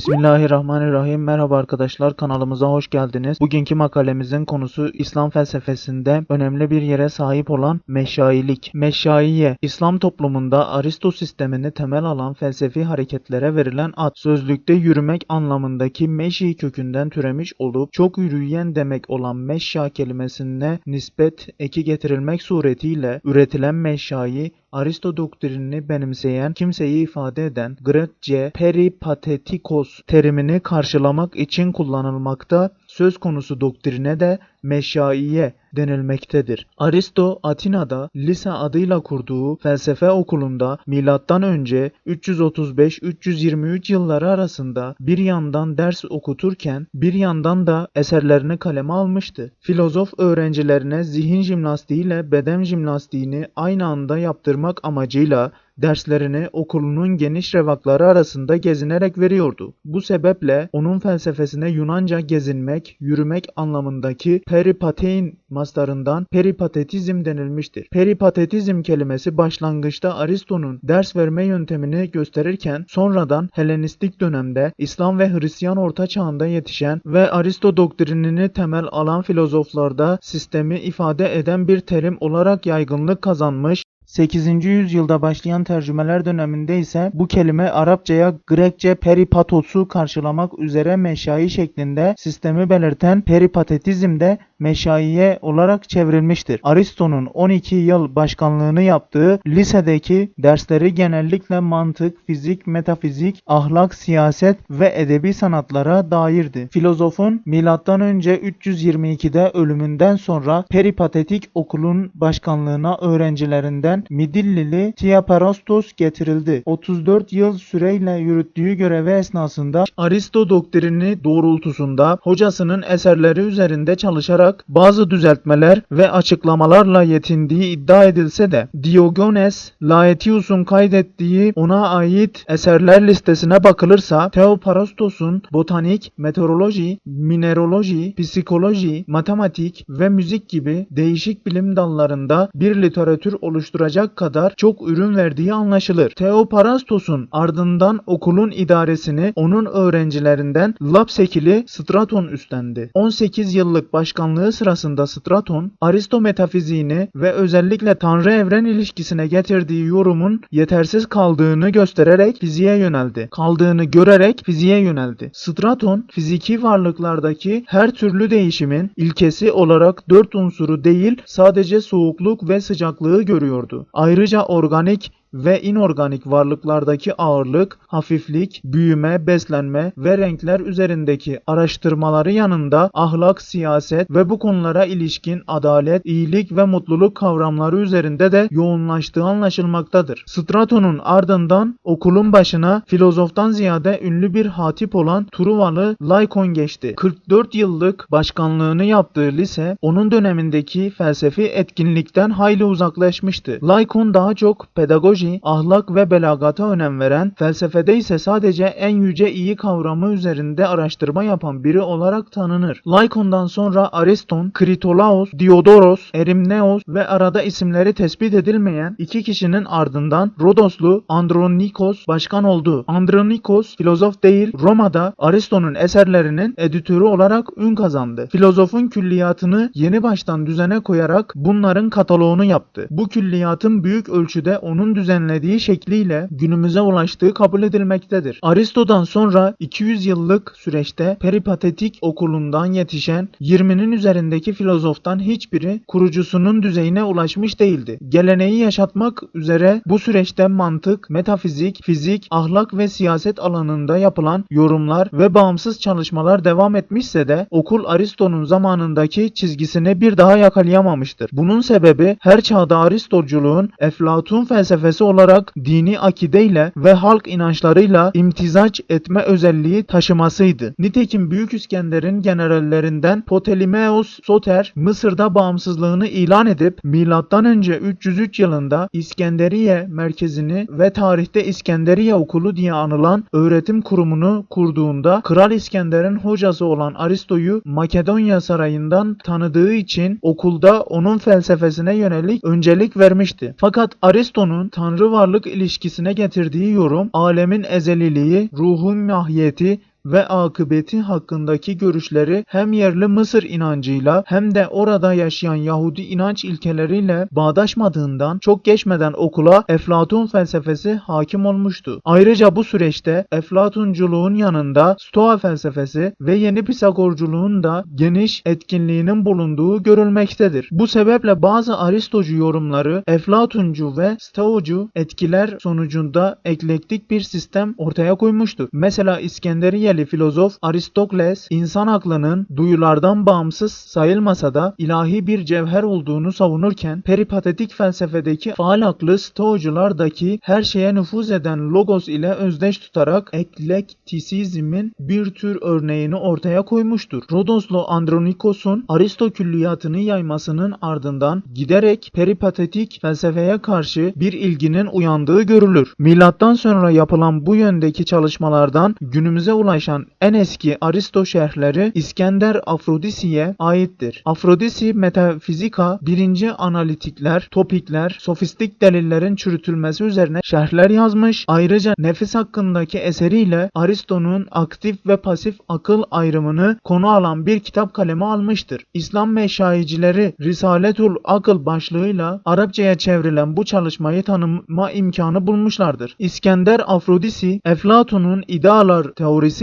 Bismillahirrahmanirrahim. Merhaba arkadaşlar kanalımıza hoş geldiniz. Bugünkü makalemizin konusu İslam felsefesinde önemli bir yere sahip olan meşailik. Meşaiye, İslam toplumunda Aristo sistemini temel alan felsefi hareketlere verilen ad. Sözlükte yürümek anlamındaki meşi kökünden türemiş olup çok yürüyen demek olan meşşa kelimesine nispet eki getirilmek suretiyle üretilen meşai Aristo doktrinini benimseyen kimseyi ifade eden Grekçe peripatetikos terimini karşılamak için kullanılmakta. Söz konusu doktrine de meşaiye denilmektedir. Aristo Atina'da Lise adıyla kurduğu felsefe okulunda milattan önce 335-323 yılları arasında bir yandan ders okuturken bir yandan da eserlerini kaleme almıştı. Filozof öğrencilerine zihin jimnastiğiyle beden jimnastiğini aynı anda yaptırmak amacıyla derslerini okulunun geniş revakları arasında gezinerek veriyordu. Bu sebeple onun felsefesine Yunanca gezinmek, yürümek anlamındaki peripatein mastarından peripatetizm denilmiştir. Peripatetizm kelimesi başlangıçta Aristo'nun ders verme yöntemini gösterirken sonradan Helenistik dönemde İslam ve Hristiyan orta çağında yetişen ve Aristo doktrinini temel alan filozoflarda sistemi ifade eden bir terim olarak yaygınlık kazanmış 8. yüzyılda başlayan tercümeler döneminde ise bu kelime Arapçaya Grekçe peripatos'u karşılamak üzere meşai şeklinde sistemi belirten peripatetizm de meşaiye olarak çevrilmiştir. Aristo'nun 12 yıl başkanlığını yaptığı lisedeki dersleri genellikle mantık, fizik, metafizik, ahlak, siyaset ve edebi sanatlara dairdi. Filozofun M.Ö. 322'de ölümünden sonra peripatetik okulun başkanlığına öğrencilerinden Midillili Theophrastos getirildi. 34 yıl süreyle yürüttüğü görevi esnasında Aristo doktrini doğrultusunda hocasının eserleri üzerinde çalışarak bazı düzeltmeler ve açıklamalarla yetindiği iddia edilse de Diogenes Laertius'un kaydettiği ona ait eserler listesine bakılırsa Theophrastos'un botanik, meteoroloji, mineraloji, psikoloji, matematik ve müzik gibi değişik bilim dallarında bir literatür oluşturacak kadar çok ürün verdiği anlaşılır. Theophrastos'un ardından okulun idaresini onun öğrencilerinden Lapsekili Straton üstlendi. 18 yıllık başkanlığı sırasında Straton, Aristo metafiziğini ve özellikle Tanrı evren ilişkisine getirdiği yorumun yetersiz kaldığını göstererek fiziğe yöneldi. Kaldığını görerek fiziğe yöneldi. Straton, fiziki varlıklardaki her türlü değişimin ilkesi olarak dört unsuru değil sadece soğukluk ve sıcaklığı görüyordu. Ayrıca organik ve inorganik varlıklardaki ağırlık, hafiflik, büyüme, beslenme ve renkler üzerindeki araştırmaları yanında ahlak, siyaset ve bu konulara ilişkin adalet, iyilik ve mutluluk kavramları üzerinde de yoğunlaştığı anlaşılmaktadır. Straton'un ardından okulun başına filozoftan ziyade ünlü bir hatip olan Truvalı Laikon geçti. 44 yıllık başkanlığını yaptığı lise onun dönemindeki felsefi etkinlikten hayli uzaklaşmıştı. Laikon daha çok pedagoji pedagoji, ahlak ve belagata önem veren, felsefede ise sadece en yüce iyi kavramı üzerinde araştırma yapan biri olarak tanınır. Laikon'dan sonra Ariston, Kritolaos, Diodoros, Erimneos ve arada isimleri tespit edilmeyen iki kişinin ardından Rodoslu Andronikos başkan oldu. Andronikos filozof değil Roma'da Aristo'nun eserlerinin editörü olarak ün kazandı. Filozofun külliyatını yeni baştan düzene koyarak bunların kataloğunu yaptı. Bu külliyatın büyük ölçüde onun düzen düzenlediği şekliyle günümüze ulaştığı kabul edilmektedir. Aristo'dan sonra 200 yıllık süreçte peripatetik okulundan yetişen 20'nin üzerindeki filozoftan hiçbiri kurucusunun düzeyine ulaşmış değildi. Geleneği yaşatmak üzere bu süreçte mantık, metafizik, fizik, ahlak ve siyaset alanında yapılan yorumlar ve bağımsız çalışmalar devam etmişse de okul Aristo'nun zamanındaki çizgisini bir daha yakalayamamıştır. Bunun sebebi her çağda Aristoculuğun Eflatun felsefesi olarak dini akideyle ve halk inançlarıyla imtizac etme özelliği taşımasıydı. Nitekim Büyük İskender'in generallerinden Ptolemeos Soter Mısır'da bağımsızlığını ilan edip M.Ö. 303 yılında İskenderiye merkezini ve tarihte İskenderiye Okulu diye anılan öğretim kurumunu kurduğunda Kral İskender'in hocası olan Aristo'yu Makedonya sarayından tanıdığı için okulda onun felsefesine yönelik öncelik vermişti. Fakat Aristo'nun Tanrı varlık ilişkisine getirdiği yorum alemin ezeliliği, ruhun mahiyeti ve akıbeti hakkındaki görüşleri hem yerli Mısır inancıyla hem de orada yaşayan Yahudi inanç ilkeleriyle bağdaşmadığından çok geçmeden okula Eflatun felsefesi hakim olmuştu. Ayrıca bu süreçte Eflatunculuğun yanında Stoa felsefesi ve yeni Pisagorculuğun da geniş etkinliğinin bulunduğu görülmektedir. Bu sebeple bazı Aristocu yorumları Eflatuncu ve Stoacı etkiler sonucunda eklektik bir sistem ortaya koymuştur. Mesela İskenderiyeli filozof Aristokles insan aklının duyulardan bağımsız sayılmasa da ilahi bir cevher olduğunu savunurken peripatetik felsefedeki faal aklı Stoacılardaki her şeye nüfuz eden logos ile özdeş tutarak eklektisizmin bir tür örneğini ortaya koymuştur. Rodoslu Andronikos'un Aristo külliyatını yaymasının ardından giderek peripatetik felsefeye karşı bir ilginin uyandığı görülür. Milattan sonra yapılan bu yöndeki çalışmalardan günümüze ulaşan en eski Aristo şerhleri İskender Afrodisi'ye aittir. Afrodisi metafizika, birinci analitikler, topikler, sofistik delillerin çürütülmesi üzerine şerhler yazmış. Ayrıca nefis hakkındaki eseriyle Aristo'nun aktif ve pasif akıl ayrımını konu alan bir kitap kaleme almıştır. İslam meşayicileri Risaletul Akıl başlığıyla Arapçaya çevrilen bu çalışmayı tanıma imkanı bulmuşlardır. İskender Afrodisi, Eflatun'un idealar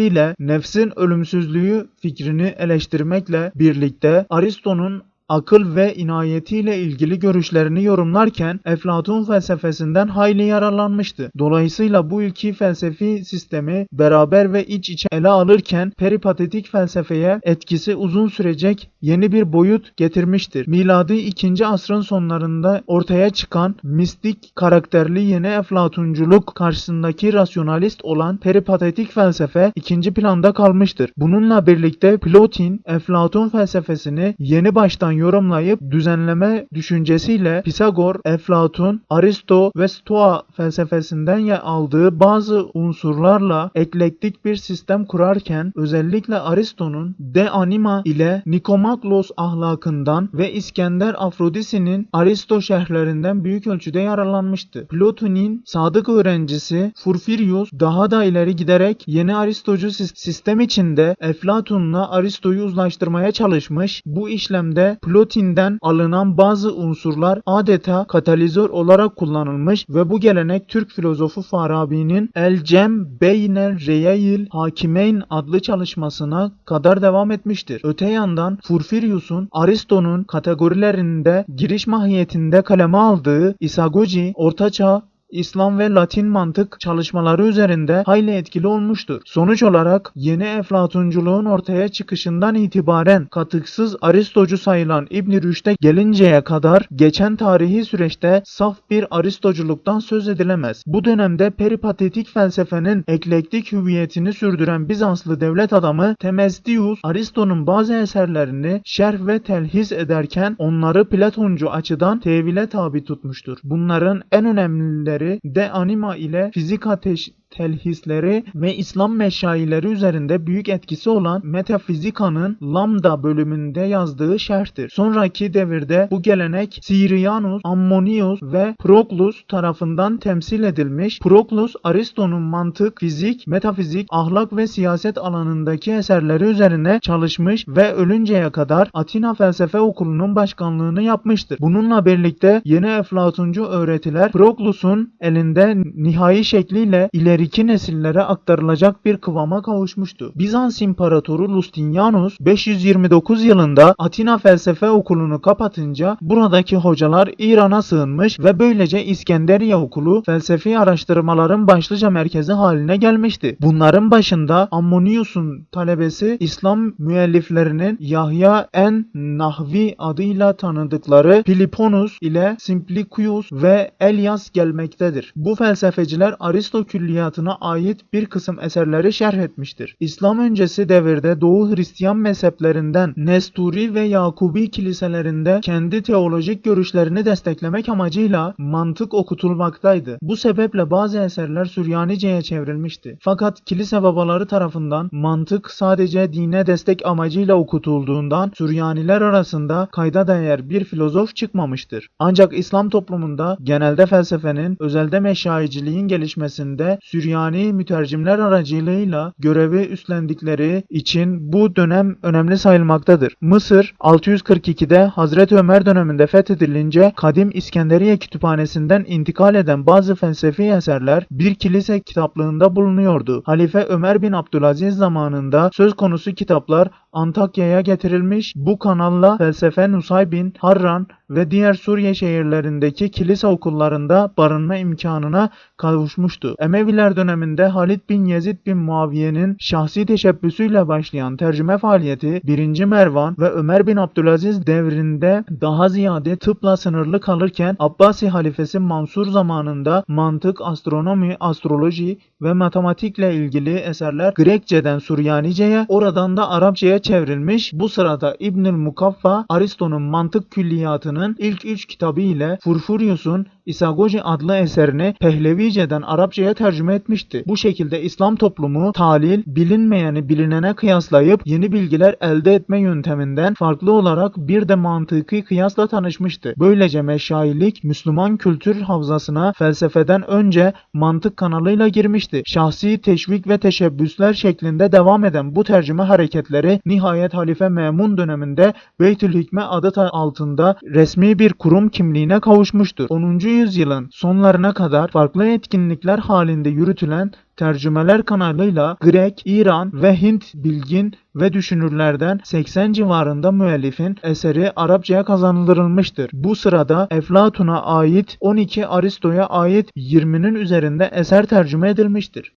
teorisiyle nefsin ölümsüzlüğü fikrini eleştirmekle birlikte Aristo'nun akıl ve inayetiyle ilgili görüşlerini yorumlarken Eflatun felsefesinden hayli yararlanmıştı. Dolayısıyla bu iki felsefi sistemi beraber ve iç içe ele alırken peripatetik felsefeye etkisi uzun sürecek yeni bir boyut getirmiştir. Miladi 2. asrın sonlarında ortaya çıkan mistik karakterli yeni Eflatunculuk karşısındaki rasyonalist olan peripatetik felsefe ikinci planda kalmıştır. Bununla birlikte Plotin Eflatun felsefesini yeni baştan yorumlayıp düzenleme düşüncesiyle Pisagor, Eflatun, Aristo ve Stoa felsefesinden yer aldığı bazı unsurlarla eklektik bir sistem kurarken özellikle Aristo'nun De Anima ile Nikomaklos ahlakından ve İskender Afrodisi'nin Aristo şerhlerinden büyük ölçüde yararlanmıştı. Platon'un sadık öğrencisi Furfirius daha da ileri giderek yeni Aristocu sistem içinde Eflatun'la Aristo'yu uzlaştırmaya çalışmış. Bu işlemde Plotin'den alınan bazı unsurlar adeta katalizör olarak kullanılmış ve bu gelenek Türk filozofu Farabi'nin El Cem Beynel Reyeyil Hakimeyn adlı çalışmasına kadar devam etmiştir. Öte yandan Furfirius'un Aristo'nun kategorilerinde giriş mahiyetinde kaleme aldığı isagoji, ortaçağ İslam ve Latin mantık çalışmaları üzerinde hayli etkili olmuştur. Sonuç olarak yeni Eflatunculuğun ortaya çıkışından itibaren katıksız Aristocu sayılan İbn Rüşd'e gelinceye kadar geçen tarihi süreçte saf bir Aristoculuktan söz edilemez. Bu dönemde peripatetik felsefenin eklektik hüviyetini sürdüren Bizanslı devlet adamı Temestius Aristo'nun bazı eserlerini şerh ve telhis ederken onları Platoncu açıdan tevile tabi tutmuştur. Bunların en önemlileri De Anima ile Fizika teş- telhisleri ve İslam meşayileri üzerinde büyük etkisi olan Metafizikanın Lambda bölümünde yazdığı şerhtir. Sonraki devirde bu gelenek Sirianus, Ammonius ve Proklus tarafından temsil edilmiş. Proklus, Aristo'nun mantık, fizik, metafizik, ahlak ve siyaset alanındaki eserleri üzerine çalışmış ve ölünceye kadar Atina Felsefe Okulu'nun başkanlığını yapmıştır. Bununla birlikte yeni Eflatuncu öğretiler Proklus'un elinde nihai şekliyle ileriki nesillere aktarılacak bir kıvama kavuşmuştu. Bizans İmparatoru Justinianus 529 yılında Atina Felsefe Okulu'nu kapatınca buradaki hocalar İran'a sığınmış ve böylece İskenderiye Okulu felsefi araştırmaların başlıca merkezi haline gelmişti. Bunların başında Ammonius'un talebesi İslam müelliflerinin Yahya en Nahvi adıyla tanıdıkları Piliponus ile Simplicius ve Elias gelmektedir. Bu felsefeciler Aristo külliyatına ait bir kısım eserleri şerh etmiştir. İslam öncesi devirde Doğu Hristiyan mezheplerinden Nesturi ve Yakubi kiliselerinde kendi teolojik görüşlerini desteklemek amacıyla mantık okutulmaktaydı. Bu sebeple bazı eserler Süryanice'ye çevrilmişti. Fakat kilise babaları tarafından mantık sadece dine destek amacıyla okutulduğundan Süryaniler arasında kayda değer bir filozof çıkmamıştır. Ancak İslam toplumunda genelde felsefenin özelde meşayiciliğin gelişmesinde Süryani mütercimler aracılığıyla görevi üstlendikleri için bu dönem önemli sayılmaktadır. Mısır 642'de Hazreti Ömer döneminde fethedilince Kadim İskenderiye Kütüphanesi'nden intikal eden bazı felsefi eserler bir kilise kitaplığında bulunuyordu. Halife Ömer bin Abdülaziz zamanında söz konusu kitaplar Antakya'ya getirilmiş. Bu kanalla felsefe Nusaybin, Harran ve diğer Suriye şehirlerindeki kilise okullarında barınma imkanına kavuşmuştu. Emeviler döneminde Halid bin Yezid bin Muaviye'nin şahsi teşebbüsüyle başlayan tercüme faaliyeti 1. Mervan ve Ömer bin Abdülaziz devrinde daha ziyade tıpla sınırlı kalırken Abbasi halifesi Mansur zamanında mantık, astronomi, astroloji ve matematikle ilgili eserler Grekçeden Süryanice'ye, oradan da Arapçaya çevrilmiş. Bu sırada İbnül Mukaffa, Aristo'nun mantık külliyatının ilk üç kitabı ile Furfurius'un İsagoji adlı eserini Pehlevice'den Arapçaya tercüme etmişti. Bu şekilde İslam toplumu talil, bilinmeyeni bilinene kıyaslayıp yeni bilgiler elde etme yönteminden farklı olarak bir de mantıki kıyasla tanışmıştı. Böylece meşayilik Müslüman kültür havzasına felsefeden önce mantık kanalıyla girmişti. Şahsi teşvik ve teşebbüsler şeklinde devam eden bu tercüme hareketleri nihayet Halife Memun döneminde Beytül Hikme adı altında resmi bir kurum kimliğine kavuşmuştur. 10. yüzyılın sonlarına kadar farklı etkinlikler halinde yürütülen tercümeler kanalıyla Grek, İran ve Hint bilgin ve düşünürlerden 80 civarında müellifin eseri Arapçaya kazandırılmıştır. Bu sırada Eflatun'a ait 12 Aristo'ya ait 20'nin üzerinde eser tercüme edilmiştir.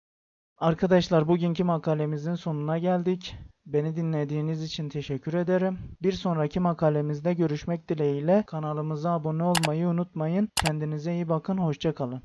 Arkadaşlar bugünkü makalemizin sonuna geldik. Beni dinlediğiniz için teşekkür ederim. Bir sonraki makalemizde görüşmek dileğiyle kanalımıza abone olmayı unutmayın. Kendinize iyi bakın. Hoşçakalın.